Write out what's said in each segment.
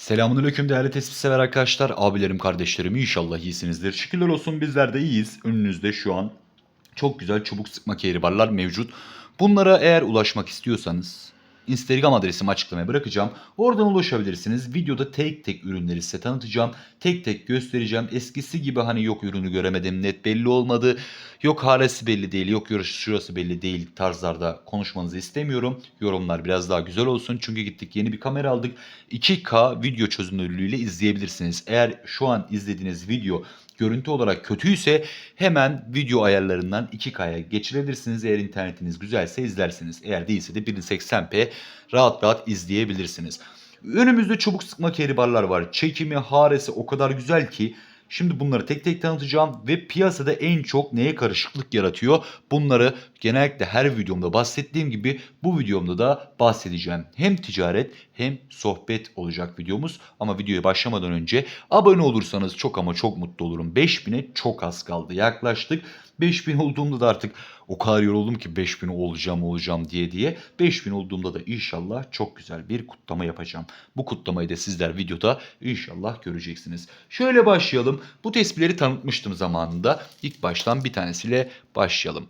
Selamünaleyküm değerli tespit sever arkadaşlar, abilerim, kardeşlerim inşallah iyisinizdir. Şükürler olsun bizler de iyiyiz. Önünüzde şu an çok güzel çubuk sıkma kehribarlar mevcut. Bunlara eğer ulaşmak istiyorsanız Instagram adresimi açıklamaya bırakacağım. Oradan ulaşabilirsiniz. Videoda tek tek ürünleri size tanıtacağım. Tek tek göstereceğim. Eskisi gibi hani yok ürünü göremedim, net belli olmadı. Yok haresi belli değil, yok şurası belli değil tarzlarda konuşmanızı istemiyorum. Yorumlar biraz daha güzel olsun. Çünkü gittik yeni bir kamera aldık. 2K video çözünürlüğüyle izleyebilirsiniz. Eğer şu an izlediğiniz video görüntü olarak kötüyse hemen video ayarlarından 2K'ya geçirebilirsiniz. Eğer internetiniz güzelse izlersiniz. Eğer değilse de 1080p rahat rahat izleyebilirsiniz. Önümüzde çubuk sıkma kehribarlar var. Çekimi, haresi o kadar güzel ki Şimdi bunları tek tek tanıtacağım ve piyasada en çok neye karışıklık yaratıyor? Bunları genellikle her videomda bahsettiğim gibi bu videomda da bahsedeceğim. Hem ticaret hem sohbet olacak videomuz. Ama videoya başlamadan önce abone olursanız çok ama çok mutlu olurum. 5000'e çok az kaldı. Yaklaştık. 5000 olduğumda da artık o kadar yoruldum ki 5000 olacağım olacağım diye diye. 5000 olduğumda da inşallah çok güzel bir kutlama yapacağım. Bu kutlamayı da sizler videoda inşallah göreceksiniz. Şöyle başlayalım. Bu tespihleri tanıtmıştım zamanında. İlk baştan bir tanesiyle başlayalım.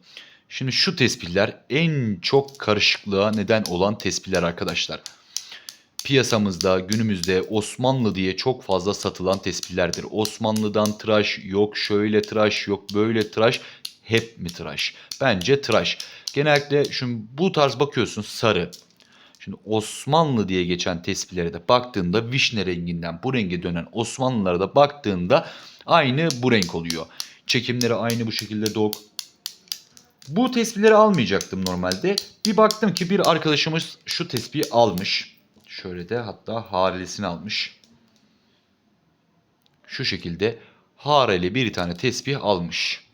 Şimdi şu tespihler en çok karışıklığa neden olan tespihler arkadaşlar. Piyasamızda günümüzde Osmanlı diye çok fazla satılan tespihlerdir. Osmanlı'dan tıraş yok, şöyle tıraş yok, böyle tıraş. Hep mi tıraş? Bence tıraş. Genellikle şimdi bu tarz bakıyorsun sarı. Şimdi Osmanlı diye geçen tespihlere de baktığında vişne renginden bu renge dönen Osmanlılara da baktığında aynı bu renk oluyor. Çekimleri aynı bu şekilde dok. Bu tespihleri almayacaktım normalde. Bir baktım ki bir arkadaşımız şu tespihi almış. Şöyle de hatta harelesini almış. Şu şekilde hareli bir tane tesbih almış.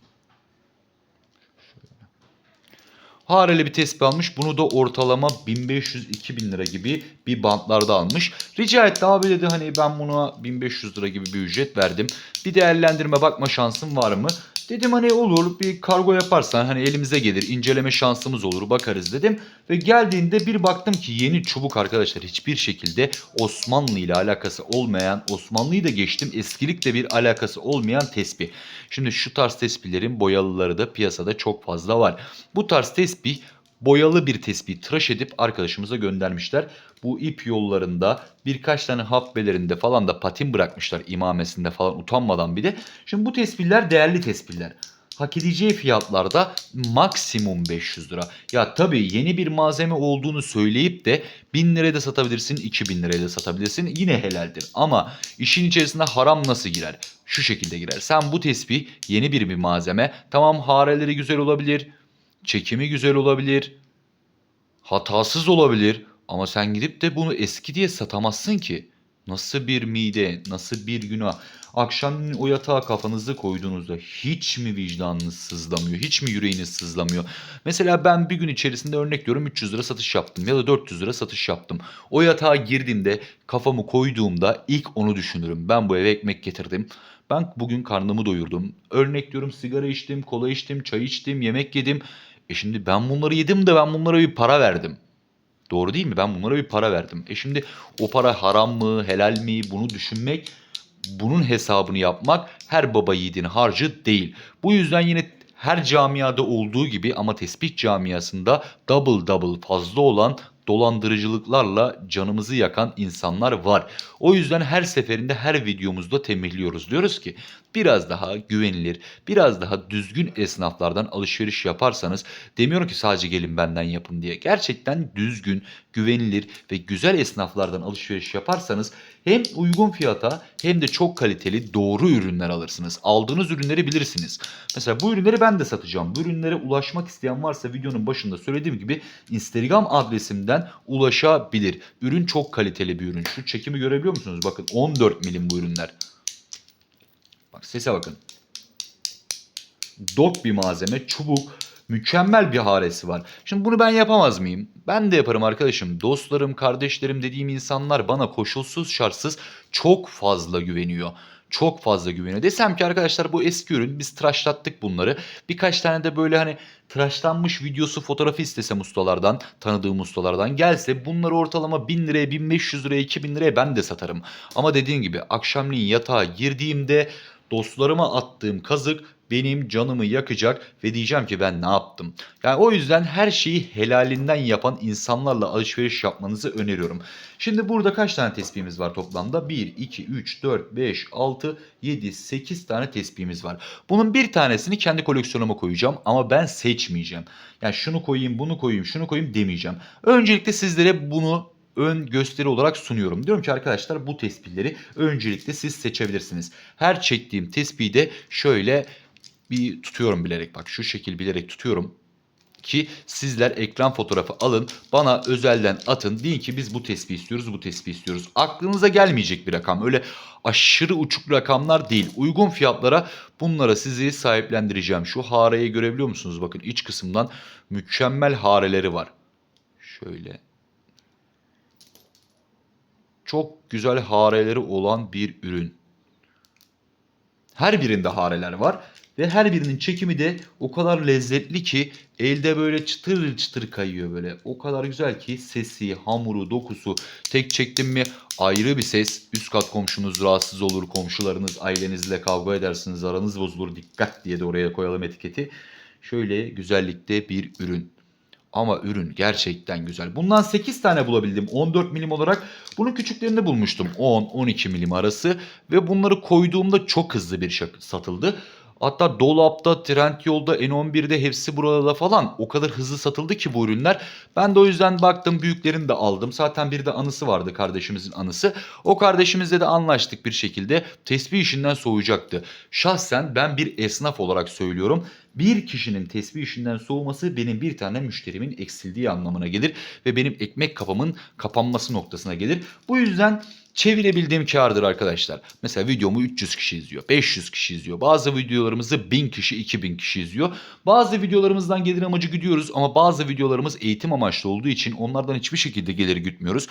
Hareli bir tespih almış. Bunu da ortalama 1500-2000 lira gibi bir bantlarda almış. Rica etti abi dedi hani ben buna 1500 lira gibi bir ücret verdim. Bir değerlendirme bakma şansın var mı? Dedim hani olur bir kargo yaparsan hani elimize gelir inceleme şansımız olur bakarız dedim. Ve geldiğinde bir baktım ki yeni çubuk arkadaşlar hiçbir şekilde Osmanlı ile alakası olmayan Osmanlı'yı da geçtim eskilikle bir alakası olmayan tespih. Şimdi şu tarz tespihlerin boyalıları da piyasada çok fazla var. Bu tarz tespih boyalı bir tespih tıraş edip arkadaşımıza göndermişler. Bu ip yollarında birkaç tane habbelerinde falan da patin bırakmışlar imamesinde falan utanmadan bir de. Şimdi bu tespihler değerli tespihler. Hak edeceği fiyatlarda maksimum 500 lira. Ya tabii yeni bir malzeme olduğunu söyleyip de 1000 liraya da satabilirsin, 2000 liraya da satabilirsin. Yine helaldir. Ama işin içerisinde haram nasıl girer? Şu şekilde girer. Sen bu tespih yeni bir bir malzeme. Tamam hareleri güzel olabilir. Çekimi güzel olabilir. Hatasız olabilir. Ama sen gidip de bunu eski diye satamazsın ki. Nasıl bir mide, nasıl bir günah. Akşam o yatağa kafanızı koyduğunuzda hiç mi vicdanınız sızlamıyor, hiç mi yüreğiniz sızlamıyor? Mesela ben bir gün içerisinde örnek diyorum 300 lira satış yaptım ya da 400 lira satış yaptım. O yatağa girdiğimde kafamı koyduğumda ilk onu düşünürüm. Ben bu eve ekmek getirdim. Ben bugün karnımı doyurdum. Örnek diyorum sigara içtim, kola içtim, çay içtim, yemek yedim. E şimdi ben bunları yedim de ben bunlara bir para verdim. Doğru değil mi? Ben bunlara bir para verdim. E şimdi o para haram mı, helal mi bunu düşünmek, bunun hesabını yapmak her baba yiğidin harcı değil. Bu yüzden yine her camiada olduğu gibi ama tespih camiasında double double fazla olan dolandırıcılıklarla canımızı yakan insanlar var. O yüzden her seferinde her videomuzda tembihliyoruz. Diyoruz ki biraz daha güvenilir, biraz daha düzgün esnaflardan alışveriş yaparsanız demiyorum ki sadece gelin benden yapın diye. Gerçekten düzgün, güvenilir ve güzel esnaflardan alışveriş yaparsanız hem uygun fiyata hem de çok kaliteli doğru ürünler alırsınız. Aldığınız ürünleri bilirsiniz. Mesela bu ürünleri ben de satacağım. Bu ürünlere ulaşmak isteyen varsa videonun başında söylediğim gibi Instagram adresimden ulaşabilir. Ürün çok kaliteli bir ürün. Şu çekimi görebiliyor musunuz? Bakın 14 milim bu ürünler. Bak sese bakın. Dok bir malzeme, çubuk, mükemmel bir haresi var. Şimdi bunu ben yapamaz mıyım? Ben de yaparım arkadaşım. Dostlarım, kardeşlerim dediğim insanlar bana koşulsuz şartsız çok fazla güveniyor. çok fazla güveniyor. Desem ki arkadaşlar bu eski ürün biz tıraşlattık bunları. Birkaç tane de böyle hani tıraşlanmış videosu fotoğrafı istesem ustalardan tanıdığım ustalardan gelse bunları ortalama 1000 liraya 1500 liraya 2000 liraya ben de satarım. Ama dediğim gibi akşamleyin yatağa girdiğimde dostlarıma attığım kazık benim canımı yakacak ve diyeceğim ki ben ne yaptım? Yani o yüzden her şeyi helalinden yapan insanlarla alışveriş yapmanızı öneriyorum. Şimdi burada kaç tane tespihimiz var toplamda? 1, 2, 3, 4, 5, 6, 7, 8 tane tespihimiz var. Bunun bir tanesini kendi koleksiyonuma koyacağım ama ben seçmeyeceğim. Yani şunu koyayım, bunu koyayım, şunu koyayım demeyeceğim. Öncelikle sizlere bunu ön gösteri olarak sunuyorum. Diyorum ki arkadaşlar bu tespihleri öncelikle siz seçebilirsiniz. Her çektiğim tespihi de şöyle bir tutuyorum bilerek bak şu şekil bilerek tutuyorum ki sizler ekran fotoğrafı alın bana özelden atın deyin ki biz bu tespih istiyoruz bu tespih istiyoruz. Aklınıza gelmeyecek bir rakam öyle aşırı uçuk rakamlar değil uygun fiyatlara bunlara sizi sahiplendireceğim. Şu hareyi görebiliyor musunuz bakın iç kısımdan mükemmel hareleri var. Şöyle çok güzel hareleri olan bir ürün. Her birinde hareler var ve her birinin çekimi de o kadar lezzetli ki elde böyle çıtır çıtır kayıyor böyle. O kadar güzel ki sesi, hamuru, dokusu tek çektim mi ayrı bir ses. Üst kat komşunuz rahatsız olur, komşularınız ailenizle kavga edersiniz, aranız bozulur. Dikkat diye de oraya koyalım etiketi. Şöyle güzellikte bir ürün. Ama ürün gerçekten güzel. Bundan 8 tane bulabildim 14 milim olarak. Bunun küçüklerini bulmuştum 10-12 milim arası. Ve bunları koyduğumda çok hızlı bir satıldı. Hatta Dolap'ta, Trendyol'da, N11'de hepsi burada falan o kadar hızlı satıldı ki bu ürünler. Ben de o yüzden baktım büyüklerini de aldım. Zaten bir de anısı vardı kardeşimizin anısı. O kardeşimizle de anlaştık bir şekilde. Tesbih işinden soğuyacaktı. Şahsen ben bir esnaf olarak söylüyorum. Bir kişinin tesbih işinden soğuması benim bir tane müşterimin eksildiği anlamına gelir. Ve benim ekmek kapımın kapanması noktasına gelir. Bu yüzden çevirebildiğim kardır arkadaşlar. Mesela videomu 300 kişi izliyor, 500 kişi izliyor. Bazı videolarımızı 1000 kişi, 2000 kişi izliyor. Bazı videolarımızdan gelir amacı gidiyoruz ama bazı videolarımız eğitim amaçlı olduğu için onlardan hiçbir şekilde gelir gütmüyoruz.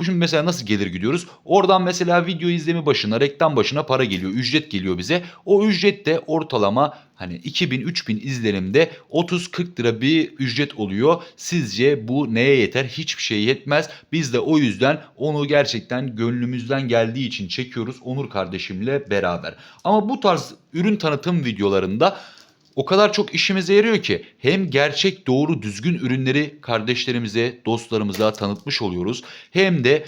Bu şimdi mesela nasıl gelir gidiyoruz? Oradan mesela video izlemi başına, reklam başına para geliyor, ücret geliyor bize. O ücret de ortalama hani 2000-3000 izlenimde 30-40 lira bir ücret oluyor. Sizce bu neye yeter? Hiçbir şeye yetmez. Biz de o yüzden onu gerçekten gönlümüzden geldiği için çekiyoruz Onur kardeşimle beraber. Ama bu tarz ürün tanıtım videolarında o kadar çok işimize yarıyor ki hem gerçek doğru düzgün ürünleri kardeşlerimize, dostlarımıza tanıtmış oluyoruz. Hem de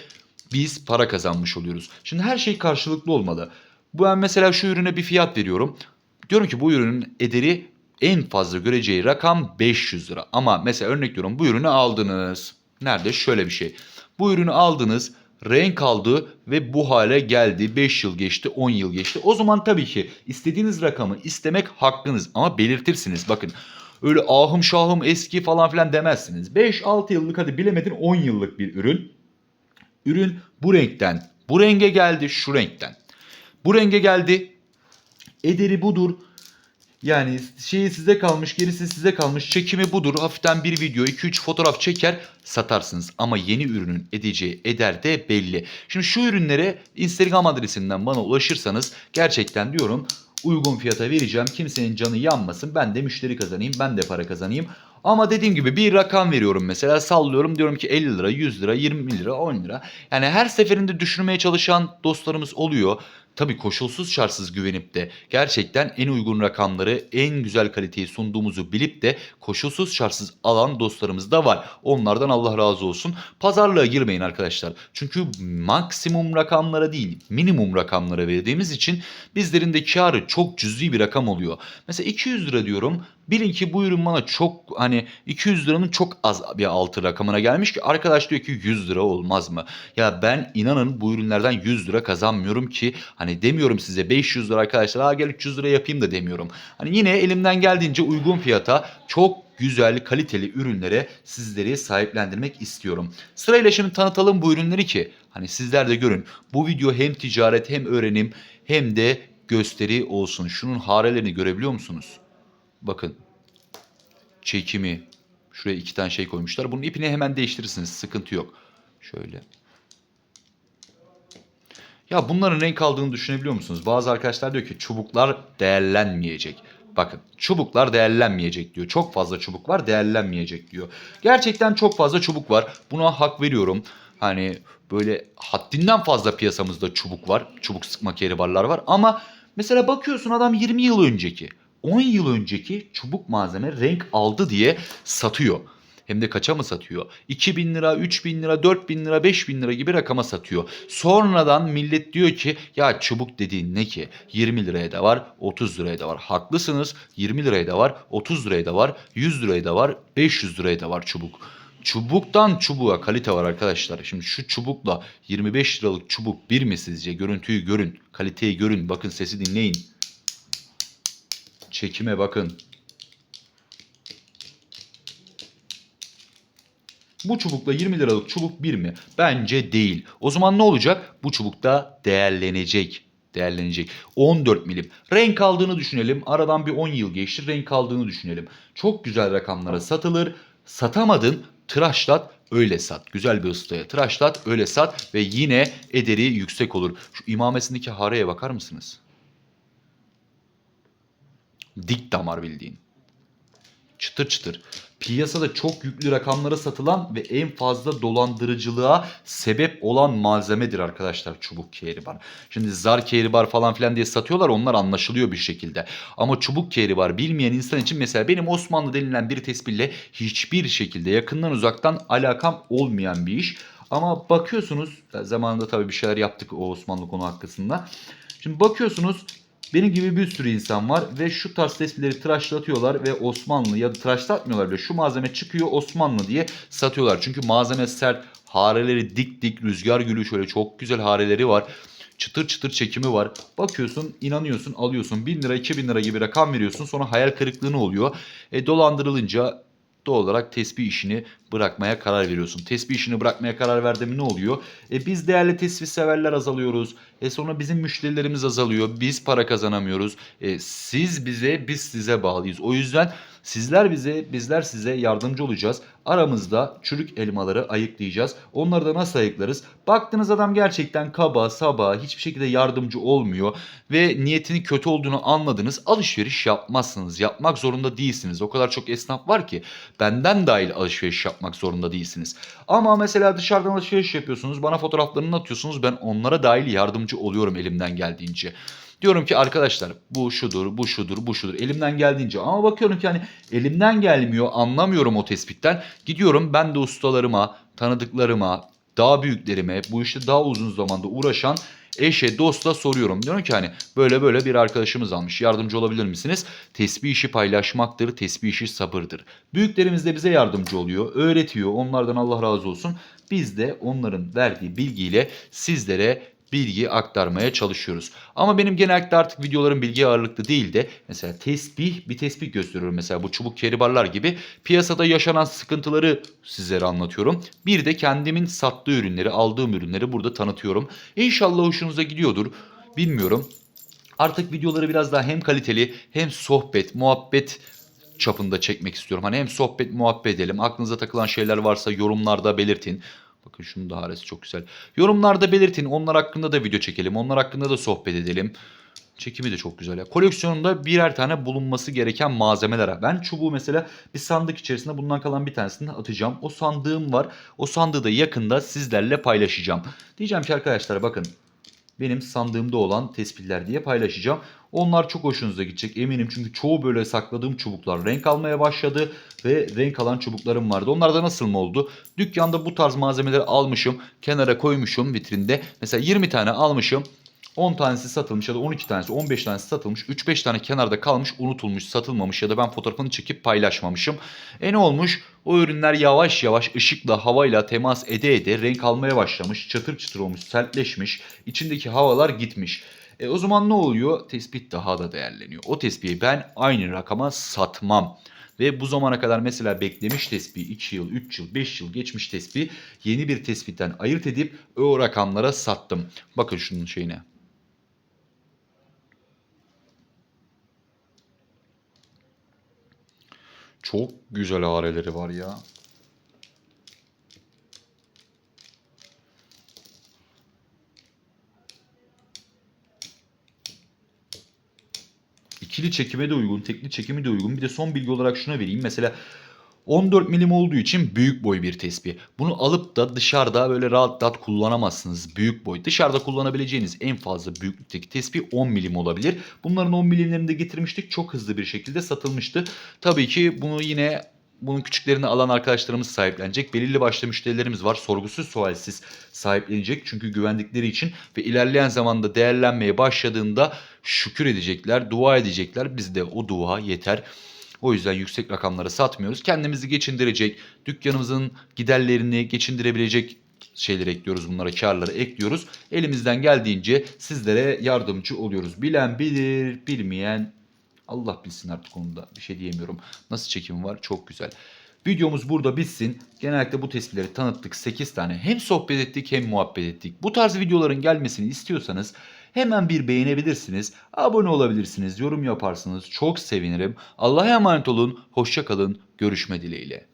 biz para kazanmış oluyoruz. Şimdi her şey karşılıklı olmalı. Ben mesela şu ürüne bir fiyat veriyorum. Diyorum ki bu ürünün ederi en fazla göreceği rakam 500 lira. Ama mesela örnek veriyorum bu ürünü aldınız. Nerede? Şöyle bir şey. Bu ürünü aldınız renk aldı ve bu hale geldi. 5 yıl geçti, 10 yıl geçti. O zaman tabii ki istediğiniz rakamı istemek hakkınız ama belirtirsiniz. Bakın öyle ahım şahım eski falan filan demezsiniz. 5-6 yıllık hadi bilemedin 10 yıllık bir ürün. Ürün bu renkten, bu renge geldi şu renkten. Bu renge geldi. Ederi budur. Yani şeyi size kalmış, gerisi size kalmış. Çekimi budur. Hafiften bir video, 2-3 fotoğraf çeker satarsınız. Ama yeni ürünün edeceği eder de belli. Şimdi şu ürünlere Instagram adresinden bana ulaşırsanız gerçekten diyorum uygun fiyata vereceğim. Kimsenin canı yanmasın. Ben de müşteri kazanayım, ben de para kazanayım. Ama dediğim gibi bir rakam veriyorum mesela sallıyorum diyorum ki 50 lira, 100 lira, 20 lira, 10 lira. Yani her seferinde düşürmeye çalışan dostlarımız oluyor. Tabii koşulsuz şartsız güvenip de gerçekten en uygun rakamları, en güzel kaliteyi sunduğumuzu bilip de koşulsuz şartsız alan dostlarımız da var. Onlardan Allah razı olsun. Pazarlığa girmeyin arkadaşlar. Çünkü maksimum rakamlara değil, minimum rakamlara verdiğimiz için bizlerin de karı çok cüzi bir rakam oluyor. Mesela 200 lira diyorum. Bilin ki bu ürün bana çok hani 200 liranın çok az bir altı rakamına gelmiş ki arkadaş diyor ki 100 lira olmaz mı? Ya ben inanın bu ürünlerden 100 lira kazanmıyorum ki hani demiyorum size 500 lira arkadaşlar ha gel 300 lira yapayım da demiyorum. Hani yine elimden geldiğince uygun fiyata çok güzel kaliteli ürünlere sizleri sahiplendirmek istiyorum. Sırayla şimdi tanıtalım bu ürünleri ki hani sizler de görün. Bu video hem ticaret hem öğrenim hem de gösteri olsun. Şunun harelerini görebiliyor musunuz? Bakın. Çekimi. Şuraya iki tane şey koymuşlar. Bunun ipini hemen değiştirirsiniz. Sıkıntı yok. Şöyle. Ya bunların renk aldığını düşünebiliyor musunuz? Bazı arkadaşlar diyor ki çubuklar değerlenmeyecek. Bakın çubuklar değerlenmeyecek diyor. Çok fazla çubuk var değerlenmeyecek diyor. Gerçekten çok fazla çubuk var. Buna hak veriyorum. Hani böyle haddinden fazla piyasamızda çubuk var. Çubuk sıkma keribarlar var. Ama mesela bakıyorsun adam 20 yıl önceki 10 yıl önceki çubuk malzeme renk aldı diye satıyor. Hem de kaça mı satıyor? 2000 lira, 3000 lira, 4000 lira, 5000 lira gibi rakama satıyor. Sonradan millet diyor ki ya çubuk dediğin ne ki? 20 liraya da var, 30 liraya da var. Haklısınız 20 liraya da var, 30 liraya da var, 100 liraya da var, 500 liraya da var çubuk. Çubuktan çubuğa kalite var arkadaşlar. Şimdi şu çubukla 25 liralık çubuk bir mi sizce? Görüntüyü görün, kaliteyi görün. Bakın sesi dinleyin. Çekime bakın. Bu çubukla 20 liralık çubuk bir mi? Bence değil. O zaman ne olacak? Bu çubuk da değerlenecek. Değerlenecek. 14 milim. Renk aldığını düşünelim. Aradan bir 10 yıl geçti. Renk aldığını düşünelim. Çok güzel rakamlara satılır. Satamadın tıraşlat öyle sat. Güzel bir ustaya tıraşlat öyle sat ve yine ederi yüksek olur. Şu imamesindeki hareye bakar mısınız? Dik damar bildiğin. Çıtır çıtır. Piyasada çok yüklü rakamlara satılan ve en fazla dolandırıcılığa sebep olan malzemedir arkadaşlar çubuk kehribar. Şimdi zar kehribar falan filan diye satıyorlar onlar anlaşılıyor bir şekilde. Ama çubuk kehribar bilmeyen insan için mesela benim Osmanlı denilen bir tespihle hiçbir şekilde yakından uzaktan alakam olmayan bir iş. Ama bakıyorsunuz zamanında tabii bir şeyler yaptık o Osmanlı konu hakkında. Şimdi bakıyorsunuz benim gibi bir sürü insan var ve şu tarz tespitleri tıraşlatıyorlar ve Osmanlı ya da tıraşlatmıyorlar bile şu malzeme çıkıyor Osmanlı diye satıyorlar. Çünkü malzeme sert, hareleri dik dik, rüzgar gülü şöyle çok güzel hareleri var. Çıtır çıtır çekimi var. Bakıyorsun, inanıyorsun, alıyorsun. 1000 lira, 2000 lira gibi rakam veriyorsun. Sonra hayal kırıklığına oluyor. E, dolandırılınca doğal olarak tesbih işini bırakmaya karar veriyorsun. Tesbih işini bırakmaya karar verdim ne oluyor? E biz değerli tesbih severler azalıyoruz. E sonra bizim müşterilerimiz azalıyor. Biz para kazanamıyoruz. E siz bize, biz size bağlıyız. O yüzden sizler bize, bizler size yardımcı olacağız. Aramızda çürük elmaları ayıklayacağız. Onları da nasıl ayıklarız? Baktığınız adam gerçekten kaba, saba, hiçbir şekilde yardımcı olmuyor ve niyetinin kötü olduğunu anladınız. Alışveriş yapmazsınız. Yapmak zorunda değilsiniz. O kadar çok esnaf var ki benden dahil alışveriş yapmak zorunda değilsiniz. Ama mesela dışarıdan alışveriş yapıyorsunuz. Bana fotoğraflarını atıyorsunuz. Ben onlara dahil yardımcı oluyorum elimden geldiğince. Diyorum ki arkadaşlar bu şudur, bu şudur, bu şudur. Elimden geldiğince ama bakıyorum ki hani elimden gelmiyor, anlamıyorum o tespitten. Gidiyorum ben de ustalarıma, tanıdıklarıma, daha büyüklerime, bu işte daha uzun zamanda uğraşan eşe, dosta soruyorum. Diyorum ki hani böyle böyle bir arkadaşımız almış. Yardımcı olabilir misiniz? Tesbih işi paylaşmaktır, tesbih işi sabırdır. Büyüklerimiz de bize yardımcı oluyor, öğretiyor. Onlardan Allah razı olsun. Biz de onların verdiği bilgiyle sizlere bilgi aktarmaya çalışıyoruz. Ama benim genellikle artık videolarım bilgi ağırlıklı değil de mesela tesbih bir tesbih gösteriyorum. Mesela bu çubuk keribarlar gibi piyasada yaşanan sıkıntıları sizlere anlatıyorum. Bir de kendimin sattığı ürünleri, aldığım ürünleri burada tanıtıyorum. İnşallah hoşunuza gidiyordur. Bilmiyorum. Artık videoları biraz daha hem kaliteli hem sohbet, muhabbet çapında çekmek istiyorum. Hani hem sohbet muhabbet edelim. Aklınıza takılan şeyler varsa yorumlarda belirtin. Bakın şunun da haresi çok güzel. Yorumlarda belirtin. Onlar hakkında da video çekelim. Onlar hakkında da sohbet edelim. Çekimi de çok güzel ya. Koleksiyonunda birer tane bulunması gereken malzemeler. Ben çubuğu mesela bir sandık içerisinde bundan kalan bir tanesini atacağım. O sandığım var. O sandığı da yakında sizlerle paylaşacağım. Diyeceğim ki arkadaşlar bakın benim sandığımda olan tespitler diye paylaşacağım. Onlar çok hoşunuza gidecek eminim çünkü çoğu böyle sakladığım çubuklar renk almaya başladı ve renk alan çubuklarım vardı. Onlar da nasıl mı oldu? Dükkanda bu tarz malzemeleri almışım, kenara koymuşum vitrinde. Mesela 20 tane almışım. 10 tanesi satılmış ya da 12 tanesi 15 tanesi satılmış 3-5 tane kenarda kalmış unutulmuş satılmamış ya da ben fotoğrafını çekip paylaşmamışım. E ne olmuş o ürünler yavaş yavaş ışıkla havayla temas ede ede renk almaya başlamış çatır çıtır olmuş sertleşmiş içindeki havalar gitmiş. E o zaman ne oluyor? Tespit daha da değerleniyor. O tespihi ben aynı rakama satmam. Ve bu zamana kadar mesela beklemiş tespih 2 yıl, 3 yıl, 5 yıl geçmiş tespih yeni bir tespitten ayırt edip o rakamlara sattım. Bakın şunun şeyine. Çok güzel hareleri var ya. İkili çekime de uygun, tekli çekimi de uygun. Bir de son bilgi olarak şuna vereyim. Mesela 14 milim olduğu için büyük boy bir tespih. Bunu alıp da dışarıda böyle rahat rahat kullanamazsınız. Büyük boy. Dışarıda kullanabileceğiniz en fazla büyüklükteki tespih 10 milim olabilir. Bunların 10 milimlerini de getirmiştik. Çok hızlı bir şekilde satılmıştı. Tabii ki bunu yine bunun küçüklerini alan arkadaşlarımız sahiplenecek. Belirli başlı müşterilerimiz var. Sorgusuz sualsiz sahiplenecek. Çünkü güvendikleri için ve ilerleyen zamanda değerlenmeye başladığında şükür edecekler, dua edecekler. Bizde o dua yeter. O yüzden yüksek rakamlara satmıyoruz. Kendimizi geçindirecek, dükkanımızın giderlerini geçindirebilecek şeyleri ekliyoruz bunlara, karları ekliyoruz. Elimizden geldiğince sizlere yardımcı oluyoruz. Bilen bilir, bilmeyen Allah bilsin artık konuda bir şey diyemiyorum. Nasıl çekim var? Çok güzel. Videomuz burada bitsin. Genellikle bu tespitleri tanıttık 8 tane. Hem sohbet ettik hem muhabbet ettik. Bu tarz videoların gelmesini istiyorsanız hemen bir beğenebilirsiniz. Abone olabilirsiniz. Yorum yaparsınız. Çok sevinirim. Allah'a emanet olun. Hoşça kalın. Görüşme dileğiyle.